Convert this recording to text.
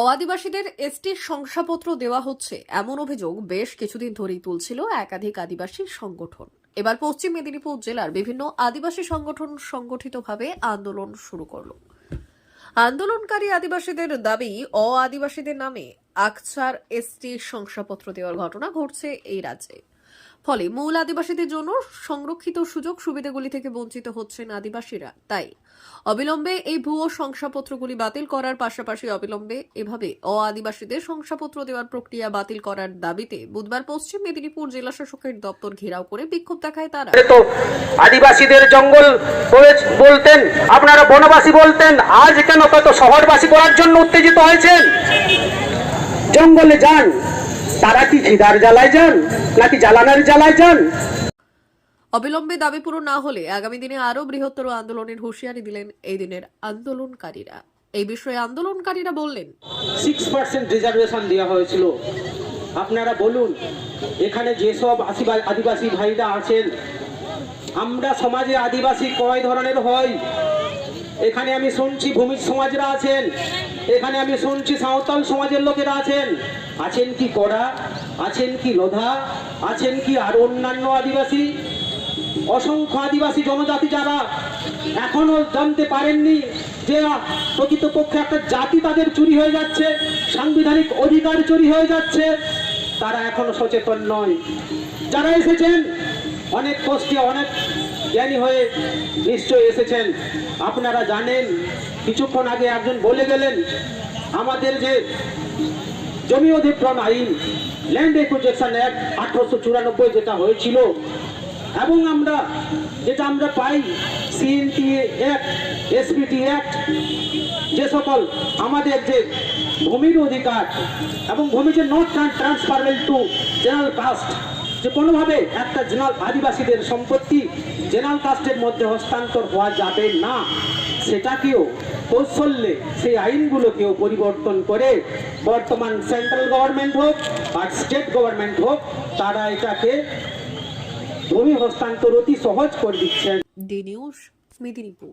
অআদিবাসীদের এসটির শংসাপত্র দেওয়া হচ্ছে। এমন অভিযোগ বেশ কিছুদিন ধরেই তুলছিল একাধিক আদিবাসী সংগঠন। এবার পশ্চিম মেদিনীপুর জেলার বিভিন্ন আদিবাসী সংগঠন সংগঠিতভাবে আন্দোলন শুরু করল। আন্দোলনকারী আদিবাসীদের দাবি অ আদিবাসীদের নামে আকছার এসটি শংসাপত্র দেওয়ার ঘটনা ঘটছে এই রাজ্যে। ফলে মূল আদিবাসীদের জন্য সংরক্ষিত সুযোগ সুবিধাগুলি থেকে বঞ্চিত হচ্ছেন আদিবাসীরা। তাই অবিলম্বে এই ভুয়ো শংসাপত্রগুলি বাতিল করার পাশাপাশি অবিলম্বে এভাবে অ আদিবাসীদের শংসাপত্র দেওয়ার প্রক্রিয়া বাতিল করার দাবিতে বুধবার পশ্চিম মেদিনীপুর জেলা শাসকের দপ্তর ঘেরাও করে বিক্ষোভ দেখায় তারা। আদিবাসীদের জঙ্গল বলে- বলতেন, আপনারা বনবাসী বলতেন, আজ কেন কত শহরবাসী করার জন্য উত্তেজিত হয়েছেন? জঙ্গলে যান। তারা কি খিদার জ্বালায় যান? নাকি জ্বালানোর জ্বালায় যান? অবিলম্বে দাবি পূরণ না হলে আগামী দিনে আরও বৃহত্তর আন্দোলনের হুঁশিয়ারি দিলেন এই দিনের আন্দোলনকারীরা। এই বিষয়ে আন্দোলনকারীরা বললেন সিক্স পার্সেন্ট রিজার্ভেশন দেওয়া হয়েছিল। আপনারা বলুন এখানে যেসব আদিবা- আদিবাসী ভাইরা আছেন আমরা সমাজে আদিবাসী কয় ধরনের হয় এখানে আমি শুনছি ভূমি সমাজরা আছেন। এখানে আমি শুনছি সাঁওতাল সমাজের লোকেরা আছেন। আছেন কি কড়া? আছেন কি লোধা? আছেন কি আর অন্যান্য আদিবাসী? অসংখ্য আদিবাসী জনজাতি যারা এখনও জানতে পারেননি যে প্রকৃতপক্ষে একটা জাতি তাদের চুরি হয়ে যাচ্ছে, সাংবিধানিক অধিকার চুরি হয়ে যাচ্ছে, তারা এখনও সচেতন নয়। যারা এসেছেন অনেক কষ্টে, অনেক জ্ঞানী হয়ে নিশ্চয়ই এসেছেন। আপনারা জানেন, কিছুক্ষণ আগে একজন বলে গেলেন, আমাদের যে জমি অধিগ্রহণ আইন ল্যান্ড একুজেকশন অ্যাক্ট আঠারোশো চুরানব্বই যেটা হয়েছিল, এবং আমরা, যেটা আমরা পাই সিএনটি অ্যাক্ট এসপিটি অ্যাক্ট যে সকল আমাদের যে ভূমির অধিকার এবং ভূমি যে not transferable to general caste যে কোনোভাবে একটা জেনাল আদিবাসীদের সম্পত্তি জেনারেল কাস্টের মধ্যে হস্তান্তর হওয়া যাবে না। সেটাকেও কৌশল্যে সেই আইনগুলোকেও পরিবর্তন করে বর্তমান সেন্ট্রাল গভর্নমেন্ট হোক আর স্টেট গভর্নমেন্ট হোক, তারা এটাকে ভূমি হস্তান্তর অতি সহজ করে দিচ্ছেন। মেদিনীপুর।